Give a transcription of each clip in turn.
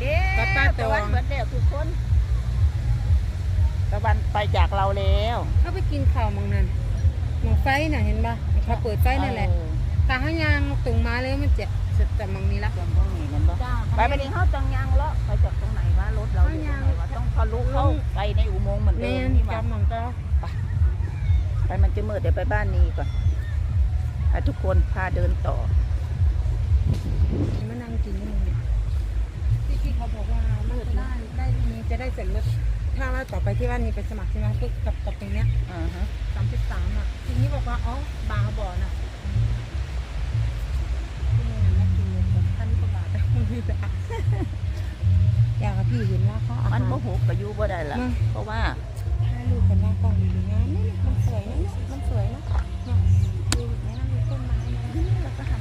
แล้วกับป้าตองตะวันเหมือนแล้วทุกคนตะวันไปจากเราแล้วเขาไปกินข้าวหมองนั้นหมองไฟน่ะเห็นปะเขาเปิดไฟนั่นแหละเออตาเขายางตรงมาเลยมันจะจะจะมองนี้ละตรงตรงนี้มันบ่ จ้าไปไปนี่เขาจังยังเลาะไปจากตรงไหนวะรถเราอยู่ตรงไหนวะต้องทะลุเข้าไปในอุโมงค์เหมือนแมเดิมนนี่มาจำมองก็ไปมันจะมืดเดี๋ยวไปบ้านนี้ก่อนให้ทุกคนพาเดินต่อ มานั่งกินนี่ที่ที่ เขาบอกว่ามันจะได้ได้นี้จะได้เสร็จรถถ้าว่าต่อไปที่ว่านี้ไปสมัครใช่ไหมปุ๊บกับกับตรงเนี้ยอ่าฮะสามสิบสามอะทีนี้บอกว่าอ๋อบางบ่อน่ะที่นี่น่ะแม่กินเลยแบบพันกว่าบาทแต่มันไม่ได้อยากให้พี่เห็นว่าเขาอามัหานรโมโหกับยูบ่ได้ละอืมเพราะว่าให้ลูกคนหน้ากล้องดีๆนะนี่มันสวยนะเนี่ยมันสวยนะเนี่ยดูแนะนำมีต้นไม้นะอืมเราก็หัน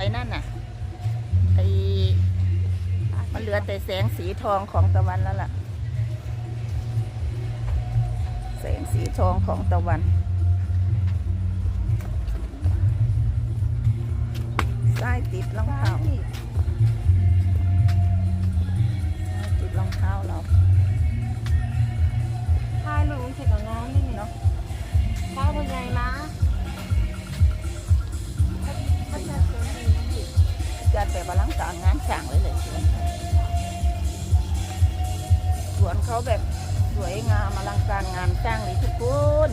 ไอ้นั่นน่ะไอ้มันเหลือแต่แสงสีทองของตะวันแล้วล่ะ แสงสีทองของตะวัน ใต้ติดรองเท้า จัดแบบอลังการงานช่างเลยเลยสวนสวนเขาแบบสวยงามอลังการงานช่างเลยทุกคน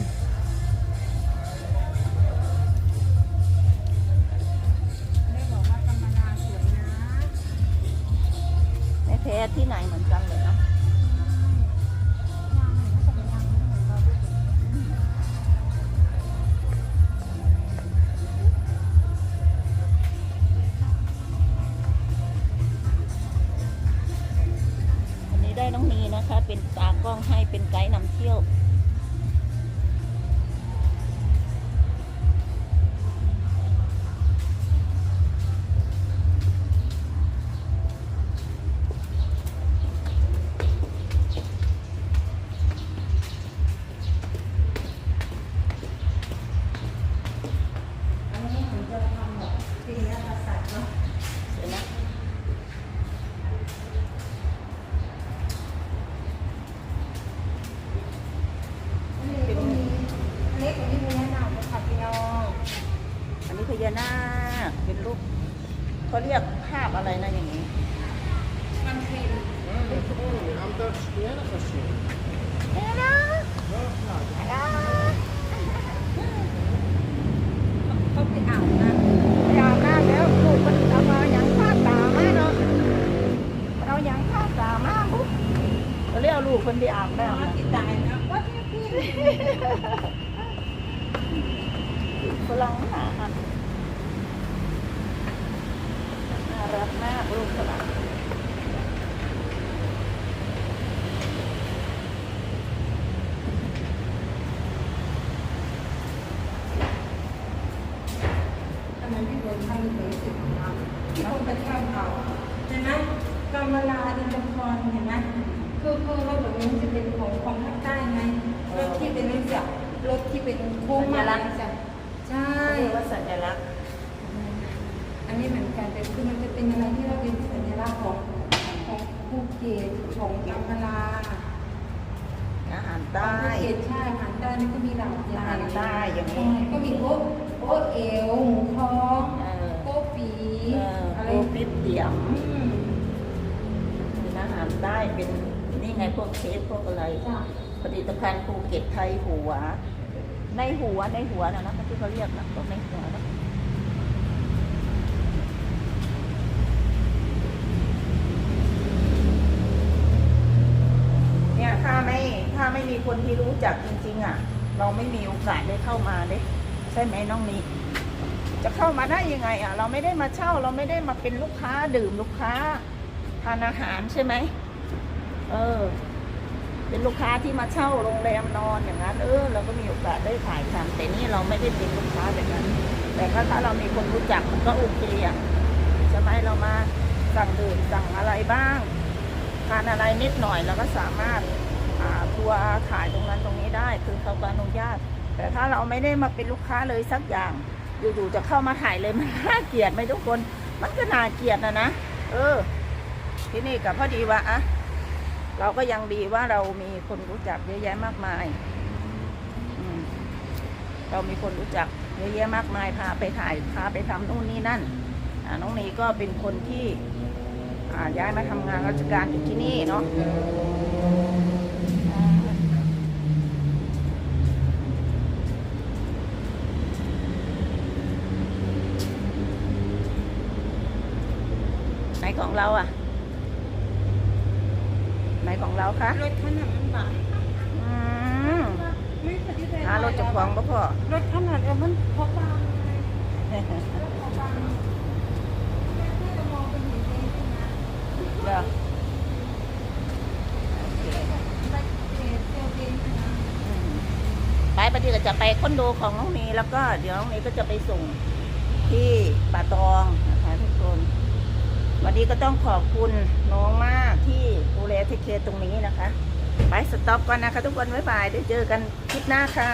ได้น้องนีนะคะ เป็นตากล้องให้เป็นไกด์นำเที่ยวานาคเป็นรูปเขาเรียกภาพอะไรนะอย่างนี้ มันเป็เขาไปอ่านนะยาวมากแล้วลูกมันเอามาหยังพาดตามาเนาะมันเอาหยังพาดตามาปุ๊บก็เรียกลูกคนไปอาบน้ำนะติดตายนะว่าที่พี่ ฝรั่งหาอัน กมากลูกฝรั่งอันนั้นที่โดนทำเลยสิของเราที่คนไปเที่ยวเขาเห็นไหมกำมลาอินทรพรเห็นไหมคือคือรถแบบนี้จะเป็นของของภาคใต้ไงรถที่เป็นรถจักรถที่เป็นโค้งมาใช่ ใช่เรียกว่าสัญลักษณ์ อันนี้เหมือนกันแต่คือมันจะเป็นอะไรที่เราเป็นสัญลักษณ์ของของภูเก็ตของกำมลาอาหารใต้ภูเก็ตใช่อาหารใต้นี่ก็มีหลากหลายอาหารใต้อย่างนี้ก็มีโอ๊โอ๊เอวหมูท้องโป๊ปีอะไรโปปิดเดี่ยมอืมเป็นอาหารใต้เป็นนี่ไงพวกเชฟพวกอะไรผลิตภัณฑ์ภูเก็ตไทยหัว ในหัวในหัวนะนะที่เขาเรียกนะพวกในหัว ไม่มีโอกาสได้เข้ามาเลยใช่ไหมน้องนี้ จะเข้ามาได้ยังไงอะ เราไม่ได้มาเช่าเราไม่ได้มาเป็นลูกค้าดื่มลูกค้าทานอาหารใช่ไหมเออ เป็นลูกค้าที่มาเช่าโรงแรมนอนอย่างนั้น เออเราก็มีโอกาสได้ถ่ายทำแต่นี่เราไม่ได้เป็นลูกค้าแบบนั้น แต่ถ้าเรามีคนรู้จักมันก็โอเคอะใช่ไหมเรามาสั่งดื่มสั่งอะไรบ้างทานอะไรนิดหน่อยเราก็สามารถอ่าทัวร์ถ่ายตรงนั้นตรงนี้ได้ คือเขาก็อนุญาต แต่ถ้าเราไม่ได้มาเป็นลูกค้าเลยสักอย่าง อยู่ๆจะเข้ามาถ่ายเลยมันน่าเกลียดไหมทุกคน มันก็น่าเกลียดนะนะ เออ ที่นี่กับพอดีว่าอะเราก็ยังดีว่าเรามีคนรู้จักเยอะแยะมากมาย เรามีคนรู้จักเยอะแยะมากมายพาไปถ่ายพาไปทำนู่นนี่นั่นน้องนีก็เป็นคนที่ย้ายมาทำงานราชการอยู่ที่นี่เนาะ ของเราอะไหนของเราคะรถขนาดมันบาดอืมไม่พอดีเลยหารถเจะควงบ่พ่อรถขนาดเออมันพอบางไงรถพอบางแม่ก็จะมองเป็นหินเองนะเดี๋ยวโอเคไปเทเซลเองนะอืมไปปฏิก็จะไปคอนโดของน้องเมย์แล้วก็เดี๋ยวน้องเมย์ก็จะไปส่งที่ป่าตองนะคะทุกคน วั นี้ก็ต้องขอบคุณน้องมากที่ดูแลเทคเคตรงนี้นะคะ ไปสต็อปก่อนนะคะ ทุกคนบ๊ายบายเดี๋ยวเจอกันคลิปหน้าค่ะ